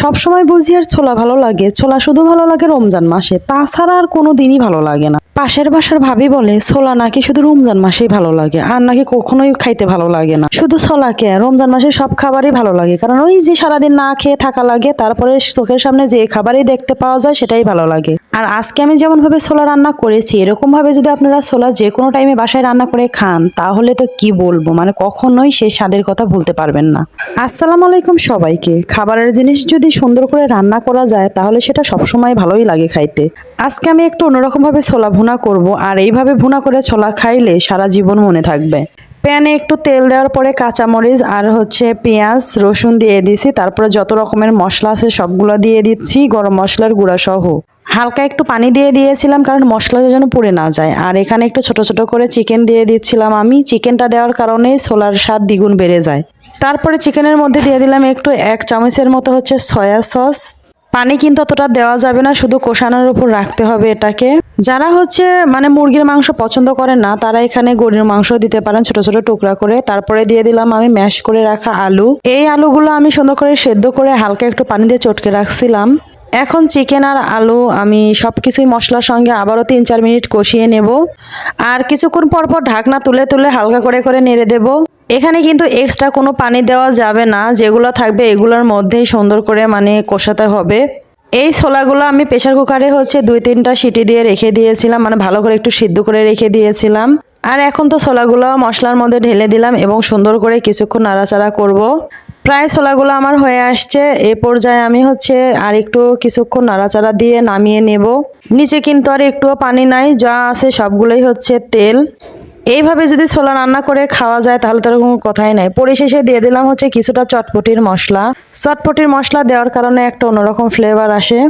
সবসময় বুঝি আর ছোলা ভালো লাগে। ছোলা শুধু ভালো লাগে রমজান মাসে, তাছাড়া আর কোনো দিনই ভালো লাগে না। পাশের বাসার ভাবি বলে, ছোলা নাকি শুধু রমজান মাসেই ভালো লাগে, আর নাকি কখনোই খাইতে ভালো লাগে না। শুধু ছোলাকে রমজান মাসে সব খাবারই ভালো লাগে, কারণ ওই যে সারাদিন না খেয়ে থাকা লাগে, তারপরে চোখের সামনে যে খাবারই দেখতে পাওয়া যায়, সেটাই ভালো লাগে। আর আজকে আমি যেমন ভাবে ছোলা রান্না করেছি এরকম ভাবে যদি আপনারা ছোলা যে কোনো টাইমে বাসায় রান্না করে খান, তাহলে তো কি বলব? মানে কখনোই সেই স্বাদের কথা ভুলতে পারবেন না। আসসালামু আলাইকুম সবাইকে। খাবারের জিনিস যদি সুন্দর করে রান্না করা যায়, তাহলে সেটা সবসময় ভালোই লাগে খাইতে। আজকে আমি একটু অন্যরকম ভাবে ছোলা ভুনা করব, আর এইভাবে ভুনা করে ছোলা খাইলে সারা জীবন মনে থাকবে। প্যানে একটু তেল দেওয়ার পরে কাঁচামরিচ আর হচ্ছে পেঁয়াজ, রসুন দিয়ে দিছি, তারপরে যত রকমের মশলা আছে সবগুলো দিয়ে দিচ্ছি, গরম মশলার গুঁড়া সহ হালকা একটু পানি দিয়ে দিয়েছিলাম কারণ মশলাটা যেন পুড়ে না যায়। আর এখানে একটু ছোট ছোট করে চিকেন দিয়ে দিচ্ছিলাম আমি। চিকেনটা দেওয়ার কারণে ছোলার স্বাদ দ্বিগুণ বেড়ে যায়। তারপরে চিকেনের মধ্যে দিয়ে দিলাম একটু এক চামচের মতো হচ্ছে সয়া সস পানি কিন্তু অতটা দেওয়া যাবে না, শুধু কষানোর উপর রাখতে হবে এটাকে। যারা হচ্ছে মানে মুরগির মাংস পছন্দ করেন না, তারা এখানে গরুর মাংস দিতে পারেন ছোট ছোট টুকরা করে। তারপরে দিয়ে দিলাম আমি ম্যাশ করে রাখা আলু। এই আলুগুলো আমি সুন্দর করে সেদ্ধ করে হালকা একটু পানি দিয়ে চটকে রাখছিলাম। এখন চিকেন আর আলু আমি সব কিছুই মশলার সঙ্গে আবারও তিন চার মিনিট কষিয়ে নেব। আর কিছুক্ষণ পর পর ঢাকনা তুলে তুলে হালকা করে করে নেড়ে দেব। এখানে কিন্তু এক্সট্রা কোনো পানি দেওয়া যাবে না, যেগুলো থাকবে এগুলোর মধ্যেই সুন্দর করে মানে কষাতে হবে। এই ছোলাগুলো আমি প্রেশার কুকারে হচ্ছে দুই তিনটা সিটি দিয়ে রেখে দিয়েছিলাম মানে ভালো করে একটু সিদ্ধ করে রেখে দিয়েছিলাম। আর এখন তো ছোলাগুলো মশলার মধ্যে ঢেলে দিলাম এবং সুন্দর করে কিছুক্ষণ নাড়াচাড়া করব। প্রায় ছোলাগুলো আমার হয়ে আসছে। এ পর্যায়ে আমি হচ্ছে আর একটু কিছুক্ষণ নাড়াচাড়া দিয়ে নামিয়ে নেব। নিচে কিন্তু আর একটুও পানি নাই, যা আছে সবগুলোই হচ্ছে তেল। এইভাবে যদি ছোলা রান্না করে খাওয়া যায় তাহলে তার কোনো কথাই নাই। পরিশেষে দিয়ে দিলাম হচ্ছে কিছুটা চটপটির মশলা। চটপটির মশলা দেওয়ার কারণে একটা অন্যরকম ফ্লেভার আসে।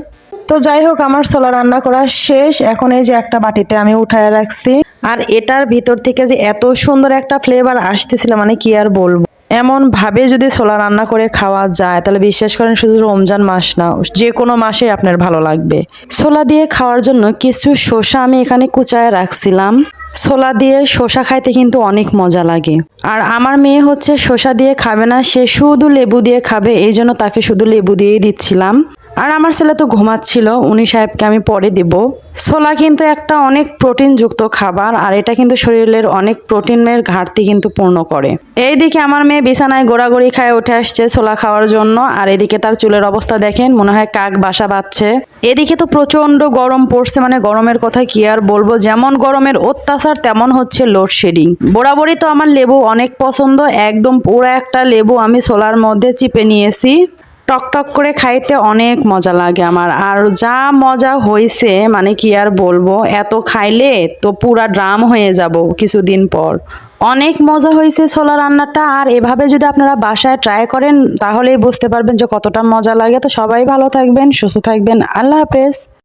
তো যাই হোক, আমার ছোলা রান্না করা শেষ। এখন এই যে একটা বাটিতে আমি উঠায় রাখছি। আর এটার ভিতর থেকে যে এত সুন্দর একটা ফ্লেভার আসতেছিল মানে কি আর বলব। এমন ভাবে যদি ছোলা রান্না করে খাওয়া যায়, তাহলে বিশ্বাস করেন শুধু রমজান মাস না, যে কোনো মাসে আপনার ভালো লাগবে। ছোলা দিয়ে খাওয়ার জন্য কিছু শসা আমি এখানে কুচায় রাখছিলাম। ছোলা দিয়ে শসা খাইতে কিন্তু অনেক মজা লাগে। আর আমার মেয়ে হচ্ছে শসা দিয়ে খাবে না, সে শুধু লেবু দিয়ে খাবে, এই জন্য তাকে শুধু লেবু দিয়েই দিচ্ছিলাম। আর আমার ছেলে তো ঘুমাচ্ছিল, উনি সাহেবকে আমি পরে দেব। ছোলা কিন্তু একটা অনেক প্রোটিনযুক্ত খাবার আর এটা কিন্তু শরীরের অনেক প্রোটিনের ঘাটতি কিন্তু পূর্ণ করে। এইদিকে আমার মেয়ে বিছানায় গোড়াগড়ি খায় উঠে আসছে ছোলা খাওয়ার জন্য আর এদিকে তার চুলের অবস্থা দেখেন, মনে হয় কাক বাসা বাঁধছে। এদিকে তো প্রচণ্ড গরম পড়ছে মানে গরমের কথা কি আর বলব? যেমন গরমের অত্যাচার, তেমন হচ্ছে লোডশেডিং বরাবরই তো আমার লেবু অনেক পছন্দ, একদম পুরো একটা লেবু আমি ছোলার মধ্যে চিপে নিয়েছি। টক টক করে খাইতে অনেক মজা লাগে আমার। আর যা মজা হয়েছে মানে কি আর বলব, এত খাইলে তো পুরা ড্রাম হয়ে যাব কিছুদিন পর। অনেক মজা হয়েছে ছোলা রান্নাটা, আর এভাবে যদি আপনারা বাসায় ট্রাই করেন, তাহলেই বুঝতে পারবেন যে কতটা মজা লাগে। তো সবাই ভালো থাকবেন, সুস্থ থাকবেন। আল্লাহ হাফেজ।